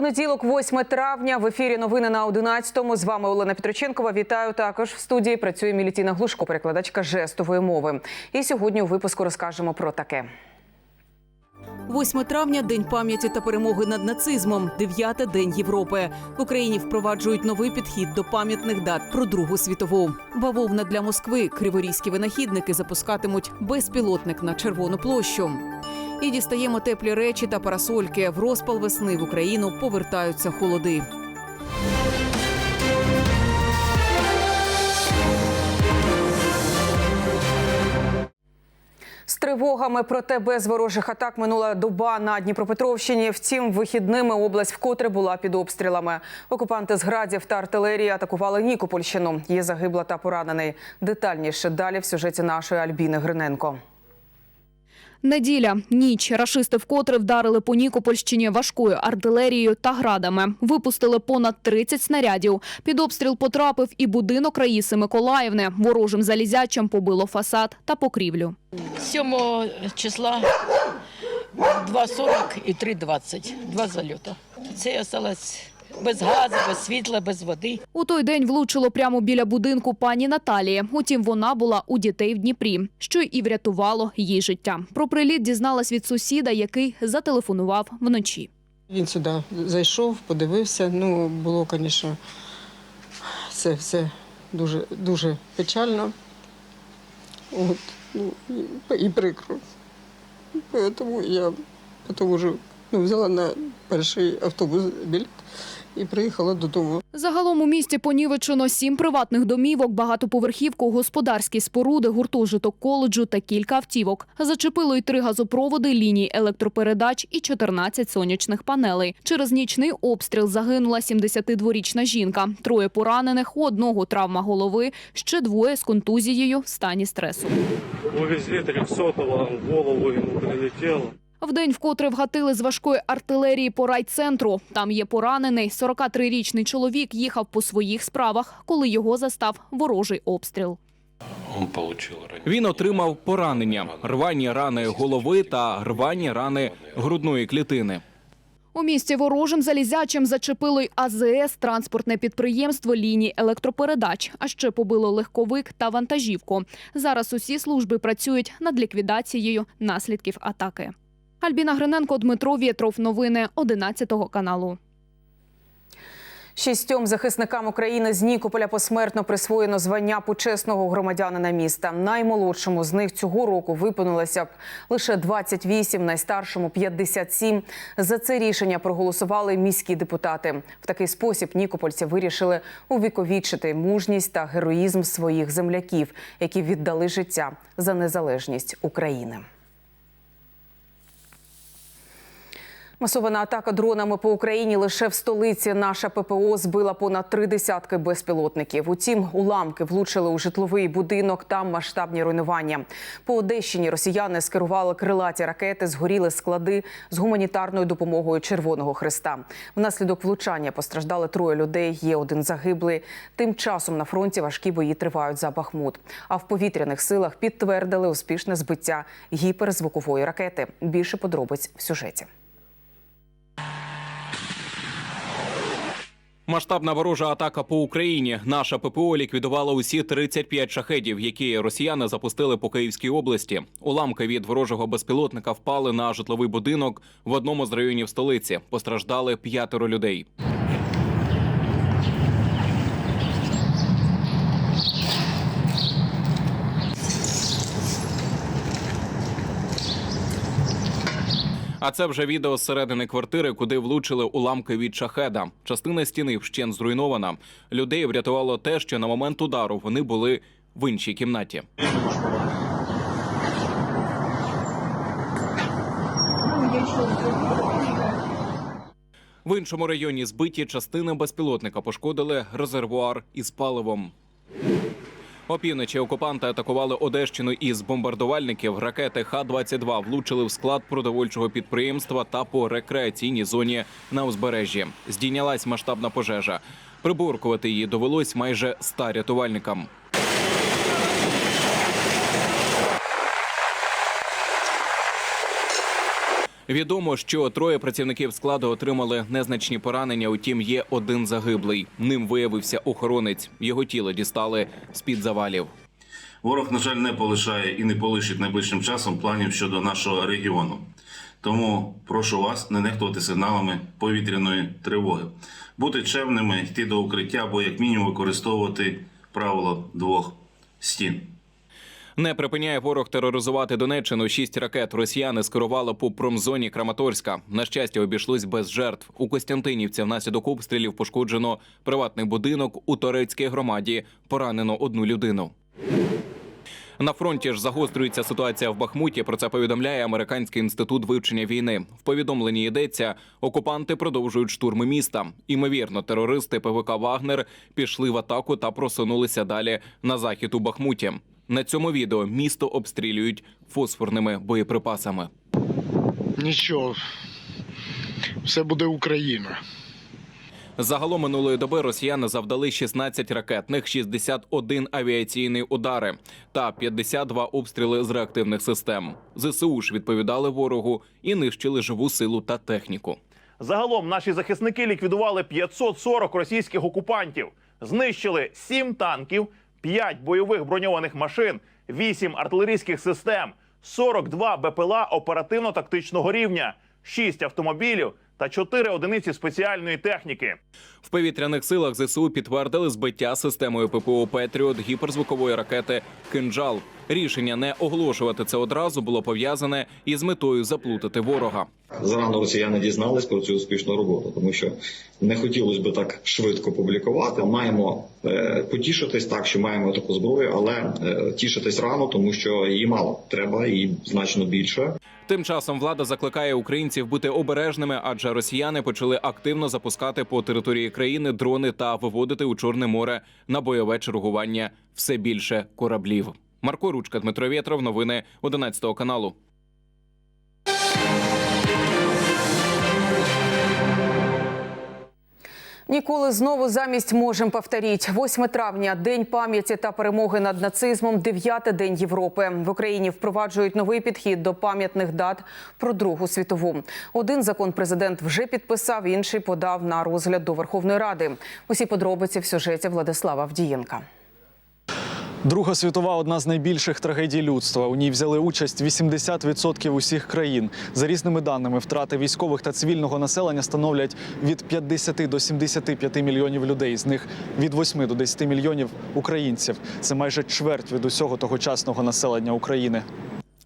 Понеділок, 8 травня. В ефірі новини на 11-му. З вами Олена Петроченкова. Вітаю також в студії. Працює Мілітіна Глушко, перекладачка жестової мови. І сьогодні у випуску розкажемо про таке. 8 травня день пам'яті та перемоги над нацизмом. Дев'яте день Європи. В Україні впроваджують новий підхід до пам'ятних дат про Другу світову. Бавовна для Москви. Криворізькі винахідники запускатимуть безпілотник на червону площу. І дістаємо теплі речі та парасольки. В розпал весни в Україну повертаються холоди. З тривогами проте без ворожих атак минула доба на Дніпропетровщині. Втім, вихідними область вкотре була під обстрілами. Окупанти з градів та артилерії атакували Нікопольщину. Є загибла та поранений. Детальніше далі в сюжеті нашої Альбіни Гриненко. Неділя, ніч. Рашисти вкотре вдарили по Нікопольщині важкою артилерією та градами. Випустили понад 30 снарядів. Під обстріл потрапив і будинок Раїси Миколаївни. Ворожим залізячим побило фасад та покрівлю. 7 числа 2.40 і 3.20. Два зальоти. Це я осталась без газу, без світла, без води. У той день влучило прямо біля будинку пані Наталії. Утім, вона була у дітей в Дніпрі, що і врятувало її життя. Про приліт дізналась від сусіда, який зателефонував вночі. Він сюди зайшов, подивився. Ну, було, звісно, це все дуже, дуже печально. От, ну, і, прикро. Тому я тому що, ну, взяла на перший автобус білет і приїхала додому. Загалом у місті понівечено сім приватних домівок, багатоповерхівку, господарські споруди, гуртожиток коледжу та кілька автівок. Зачепило й три газопроводи, лінії електропередач і 14 сонячних панелей. Через нічний обстріл загинула 72-річна жінка. Троє поранених, у одного травма голови, ще двоє з контузією в стані стресу. Увезли 300-го, голову ему прилетело. Вдень вкотре вгатили з важкої артилерії по райцентру. Там є поранений. 43-річний чоловік їхав по своїх справах, коли його застав ворожий обстріл. Он получил ранение. Він отримав поранення, рвані рани голови та рвані рани грудної клітини. У місті ворожим залізячим зачепило й АЗС, транспортне підприємство ліній електропередач, а ще побило легковик та вантажівку. Зараз усі служби працюють над ліквідацією наслідків атаки. Альбіна Гриненко, Дмитро Вєтров. Новини 11 каналу. Шістьом захисникам України з Нікополя посмертно присвоєно звання почесного громадянина міста. Наймолодшому з них цього року виповнилося б лише 28, найстаршому 57. За це рішення проголосували міські депутати. В такий спосіб нікопольці вирішили увіковічити мужність та героїзм своїх земляків, які віддали життя за незалежність України. Масована атака дронами по Україні лише в столиці. Наша ППО збила понад три десятки безпілотників. Утім, уламки влучили у житловий будинок. Там масштабні руйнування. По Одещині росіяни скерували крилаті ракети, згоріли склади з гуманітарною допомогою Червоного Христа. Внаслідок влучання постраждали троє людей. Є один загиблий. Тим часом на фронті важкі бої тривають за Бахмут. А в повітряних силах підтвердили успішне збиття гіперзвукової ракети. Більше подробиць в сюжеті. Масштабна ворожа атака по Україні. Наша ППО ліквідувала усі 35 шахедів, які росіяни запустили по Київській області. Уламки від ворожого безпілотника впали на житловий будинок в одному з районів столиці. Постраждали п'ятеро людей. А це вже відео з середини квартири, куди влучили уламки від шахеда. Частина стіни вщен зруйнована. Людей врятувало те, що на момент удару вони були в іншій кімнаті. В іншому районі збиті частини безпілотника пошкодили резервуар із паливом. Опівночі окупанти атакували Одещину із бомбардувальників. Ракети Х-22 влучили в склад продовольчого підприємства та по рекреаційній зоні на узбережжі. Здійнялась масштабна пожежа. Приборкувати її довелось майже ста рятувальникам. Відомо, що троє працівників складу отримали незначні поранення. Утім, є один загиблий. Ним виявився охоронець. Його тіло дістали з під завалів. Ворог, на жаль, не полишає і не полишить найближчим часом планів щодо нашого регіону. Тому прошу вас не нехтувати сигналами повітряної тривоги, бути чемними, йти до укриття або як мінімум використовувати правило двох стін. Не припиняє ворог тероризувати Донеччину. Шість ракет росіяни скерували по промзоні Краматорська. На щастя, обійшлось без жертв. У Костянтинівці внаслідок обстрілів пошкоджено приватний будинок. У Торецькій громаді поранено одну людину. На фронті ж загострюється ситуація в Бахмуті. Про це повідомляє американський інститут вивчення війни. В повідомленні йдеться, окупанти продовжують штурми міста. Імовірно, терористи ПВК Вагнер пішли в атаку та просунулися далі на захід у Бахмуті. На цьому відео місто обстрілюють фосфорними боєприпасами. Нічого, все буде Україна. Загалом минулої доби росіяни завдали 16 ракетних, 61 авіаційний удари та 52 обстріли з реактивних систем. ЗСУ ж відповідали ворогу і нищили живу силу та техніку. Загалом наші захисники ліквідували 540 російських окупантів, знищили 7 танків, 5 бойових броньованих машин, 8 артилерійських систем, 42 БПЛА оперативно-тактичного рівня, 6 автомобілів та 4 одиниці спеціальної техніки. В повітряних силах ЗСУ підтвердили збиття системою ППО Петріот гіперзвукової ракети Кинджал. Рішення не оголошувати це одразу було пов'язане із метою заплутати ворога. Зарано росіяни дізнались про цю успішну роботу, тому що не хотілося б так швидко публікувати. Маємо е, потішитись так, що маємо таку зброю, але е, тішитись рано, тому що її мало. Треба її значно більше. Тим часом влада закликає українців бути обережними, адже росіяни почали активно запускати по території країни дрони та виводити у Чорне море на бойове чергування все більше кораблів. Марко Ручка, Дмитро Вєтров, новини 11 каналу. Ніколи знову замість можем повторіть. 8 травня день пам'яті та перемоги над нацизмом. 9 день Європи. В Україні впроваджують новий підхід до пам'ятних дат про Другу світову. Один закон президент вже підписав, інший подав на розгляд до Верховної Ради. Усі подробиці в сюжеті Владислава Авдієнка. Друга світова одна з найбільших трагедій людства. У ній взяли участь 80% усіх країн. За різними даними, втрати військових та цивільного населення становлять від 50 до 75 мільйонів людей. З них від 8 до 10 мільйонів українців. Це майже чверть від усього тогочасного населення України.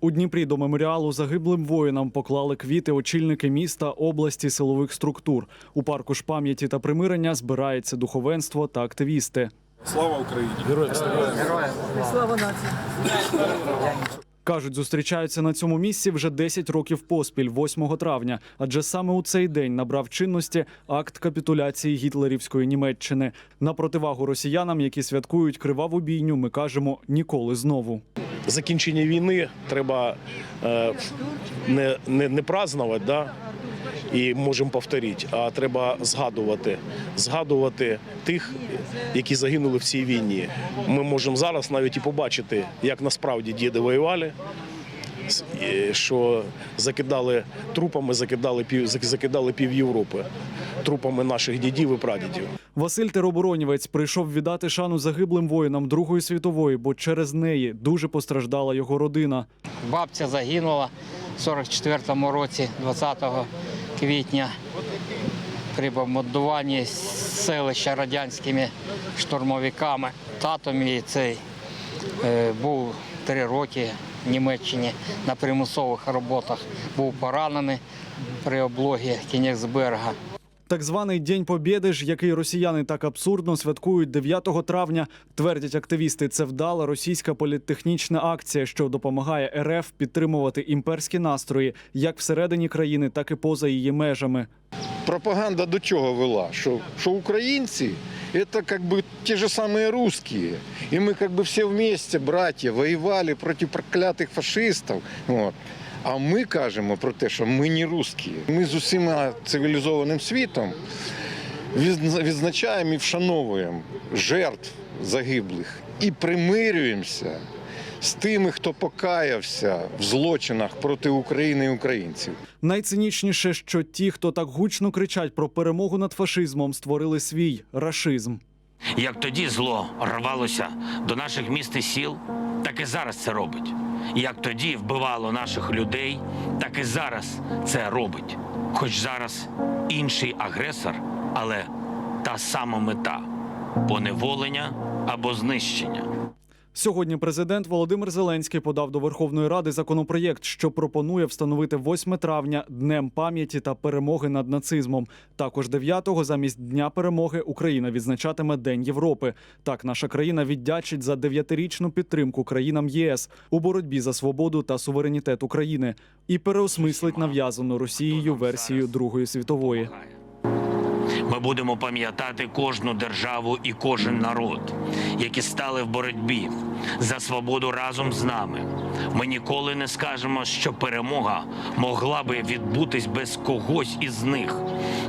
У Дніпрі до меморіалу загиблим воїнам поклали квіти очільники міста, області, силових структур. У парку ж пам'яті та примирення збирається духовенство та активісти. Слава Україні! Героям слава! Кажуть, зустрічаються на цьому місці вже 10 років поспіль, 8 травня. Адже саме у цей день набрав чинності акт капітуляції гітлерівської Німеччини. На противагу росіянам, які святкують криваву бійню, ми кажемо ніколи знову. Закінчення війни треба е, не, не, не празднувати, да? І можемо повторити, а треба згадувати, згадувати тих, які загинули в цій війні. Ми можемо зараз навіть і побачити, як насправді діди воювали. Що закидали трупами, закидали пів закидали пів Європи, трупами наших дідів і прадідів. Василь Тероборонівець прийшов віддати шану загиблим воїнам Другої світової, бо через неї дуже постраждала його родина. Бабця загинула в 44-му році, 20 квітня, при бомбардуванні селища радянськими штурмовиками. Тато мій цей е, був три роки в Німеччині на примусових роботах. Був поранений при облогі Кінігсберга. Так званий День Побєди ж, який росіяни так абсурдно святкують 9 травня, твердять активісти. Це вдала російська політтехнічна акція, що допомагає РФ підтримувати імперські настрої як всередині країни, так і поза її межами. Пропаганда до чого вела? Що, що українці це как бы ті ж самі русские. І ми бы всі вместе, братья, воювали проти проклятих фашистів. От. А ми кажемо про те, що ми не русські. Ми з усіма цивілізованим світом відзначаємо і вшановуємо жертв загиблих і примирюємося з тими, хто покаявся в злочинах проти України і українців. Найцинічніше, що ті, хто так гучно кричать про перемогу над фашизмом, створили свій рашизм. Як тоді зло рвалося до наших міст і сіл, так і зараз це робить. Як тоді вбивало наших людей, так і зараз це робить. Хоч зараз інший агресор, але та сама мета поневолення або знищення. Сьогодні президент Володимир Зеленський подав до Верховної Ради законопроєкт, що пропонує встановити 8 травня днем пам'яті та перемоги над нацизмом. Також 9-го замість дня перемоги Україна відзначатиме День Європи. Так наша країна віддячить за дев'ятирічну підтримку країнам ЄС у боротьбі за свободу та суверенітет України і переосмислить нав'язану Росією версію Другої світової. Ми будемо пам'ятати кожну державу і кожен народ, які стали в боротьбі за свободу разом з нами. Ми ніколи не скажемо, що перемога могла би відбутись без когось із них.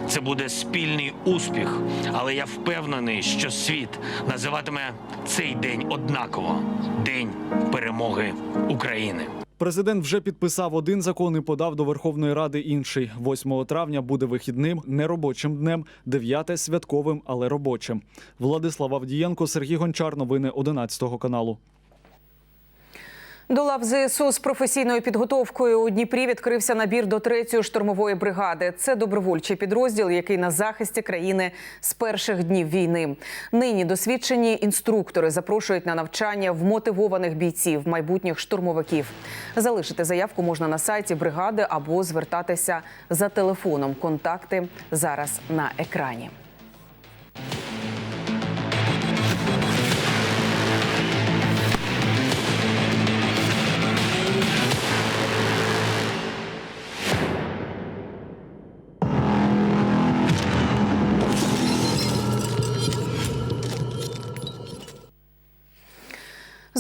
Це буде спільний успіх, але я впевнений, що світ називатиме цей день однаково день перемоги України. Президент вже підписав один закон і подав до Верховної Ради інший. 8 травня буде вихідним, неробочим днем, 9 – святковим, але робочим. Владислав Авдієнко, Сергій Гончар. Новини 11 каналу. До лав ЗСУ з професійною підготовкою у Дніпрі відкрився набір до третьої штурмової бригади. Це добровольчий підрозділ, який на захисті країни з перших днів війни. Нині досвідчені інструктори запрошують на навчання вмотивованих бійців, майбутніх штурмовиків. Залишити заявку можна на сайті бригади або звертатися за телефоном. Контакти зараз на екрані.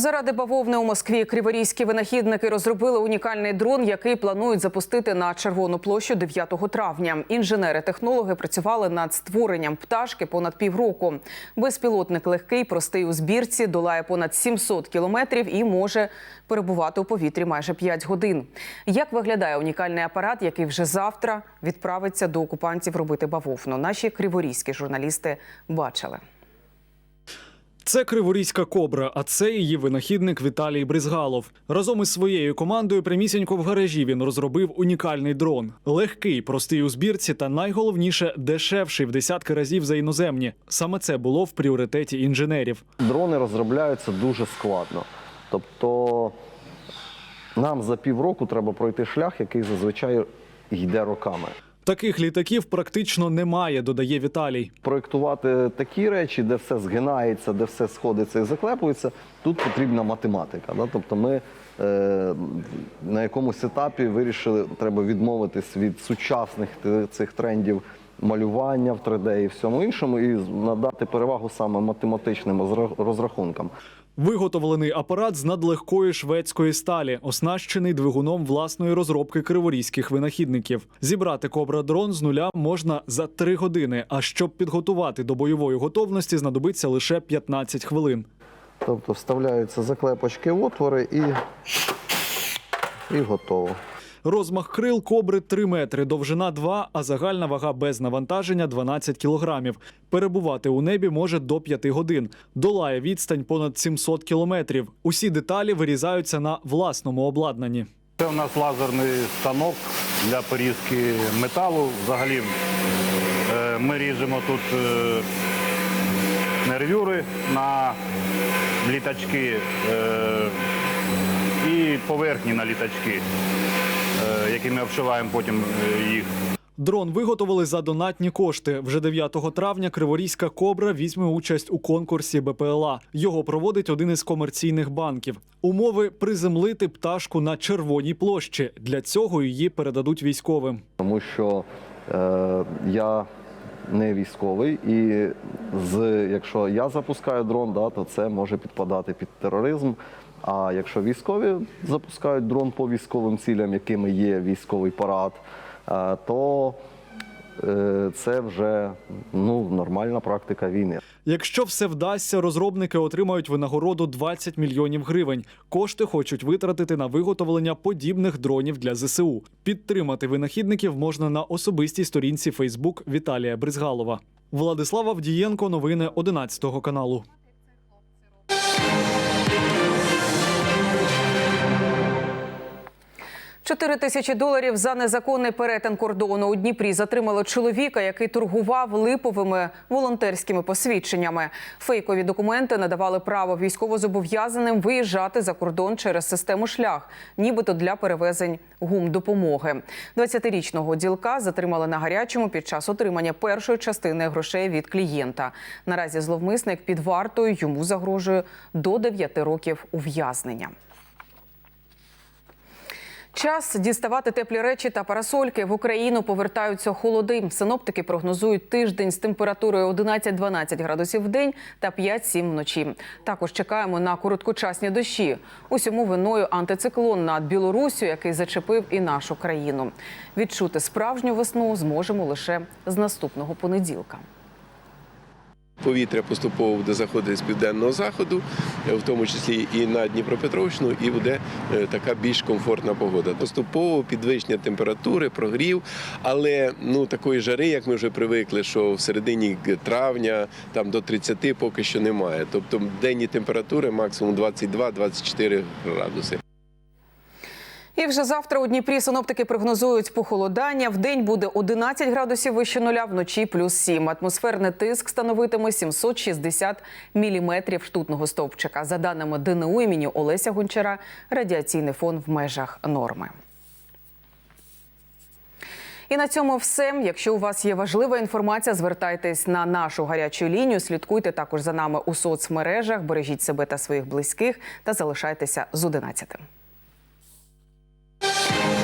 Заради бавовни у Москві криворізькі винахідники розробили унікальний дрон, який планують запустити на Червону площу 9 травня. Інженери-технологи працювали над створенням пташки понад півроку. Безпілотник легкий, простий у збірці, долає понад 700 кілометрів і може перебувати у повітрі майже 5 годин. Як виглядає унікальний апарат, який вже завтра відправиться до окупантів робити бавовну? Наші криворізькі журналісти бачили. Це криворізька кобра, а це її винахідник Віталій Бризгалов. Разом із своєю командою прямісінько в гаражі він розробив унікальний дрон. Легкий, простий у збірці та найголовніше дешевший в десятки разів за іноземні. Саме це було в пріоритеті інженерів. Дрони розробляються дуже складно. Тобто нам за півроку треба пройти шлях, який зазвичай йде роками. Таких літаків практично немає, додає Віталій. Проєктувати такі речі, де все згинається, де все сходиться і заклепується, тут потрібна математика. Да? Тобто ми е, на якомусь етапі вирішили, треба відмовитись від сучасних цих трендів малювання в 3D і всьому іншому, і надати перевагу саме математичним розра- розрахункам. Виготовлений апарат з надлегкої шведської сталі, оснащений двигуном власної розробки криворізьких винахідників. Зібрати кобра дрон з нуля можна за три години. А щоб підготувати до бойової готовності, знадобиться лише 15 хвилин. Тобто вставляються заклепочки в отвори і, і готово. Розмах крил кобри 3 метри, довжина 2, а загальна вага без навантаження 12 кілограмів. Перебувати у небі може до 5 годин. Долає відстань понад 700 кілометрів. Усі деталі вирізаються на власному обладнанні. Це у нас лазерний станок для порізки металу. Взагалі е, ми ріжемо тут е, нервюри на літачки е, і поверхні на літачки, якими обшиваємо потім е, їх. Дрон виготовили за донатні кошти. Вже 9 травня Криворізька кобра візьме участь у конкурсі БПЛА. Його проводить один із комерційних банків. Умови приземлити пташку на червоній площі. Для цього її передадуть військовим. Тому що е, я не військовий, і з, якщо я запускаю дрон, да, то це може підпадати під тероризм. А якщо військові запускають дрон по військовим цілям, якими є військовий парад, е, то е, це вже ну, нормальна практика війни. Якщо все вдасться, розробники отримають винагороду 20 мільйонів гривень. Кошти хочуть витратити на виготовлення подібних дронів для ЗСУ. Підтримати винахідників можна на особистій сторінці Фейсбук Віталія Бризгалова. Владислав Авдієнко, новини 11 каналу. Чотири тисячі доларів за незаконний перетин кордону у Дніпрі затримали чоловіка, який торгував липовими волонтерськими посвідченнями. Фейкові документи надавали право військовозобов'язаним виїжджати за кордон через систему шлях, нібито для перевезень гумдопомоги. 20-річного ділка затримали на гарячому під час отримання першої частини грошей від клієнта. Наразі зловмисник під вартою йому загрожує до 9 років ув'язнення. Час діставати теплі речі та парасольки. В Україну повертаються холоди. Синоптики прогнозують тиждень з температурою 11-12 градусів в день та 5-7 вночі. Також чекаємо на короткочасні дощі. Усьому виною антициклон над Білоруссю, який зачепив і нашу країну. Відчути справжню весну зможемо лише з наступного понеділка. Повітря поступово буде заходити з південного заходу, в тому числі і на Дніпропетровщину, і буде е, така більш комфортна погода. Поступово підвищення температури, прогрів, але ну такої жари, як ми вже привикли, що в середині травня там до 30 поки що немає. Тобто денні температури максимум 22-24 градуси. І вже завтра у Дніпрі синоптики прогнозують похолодання. В день буде 11 градусів вище нуля, вночі плюс 7. Атмосферний тиск становитиме 760 міліметрів штутного стовпчика. За даними ДНУ імені Олеся Гончара, радіаційний фон в межах норми. І на цьому все. Якщо у вас є важлива інформація, звертайтесь на нашу гарячу лінію. Слідкуйте також за нами у соцмережах. Бережіть себе та своїх близьких та залишайтеся з 11. Thank you.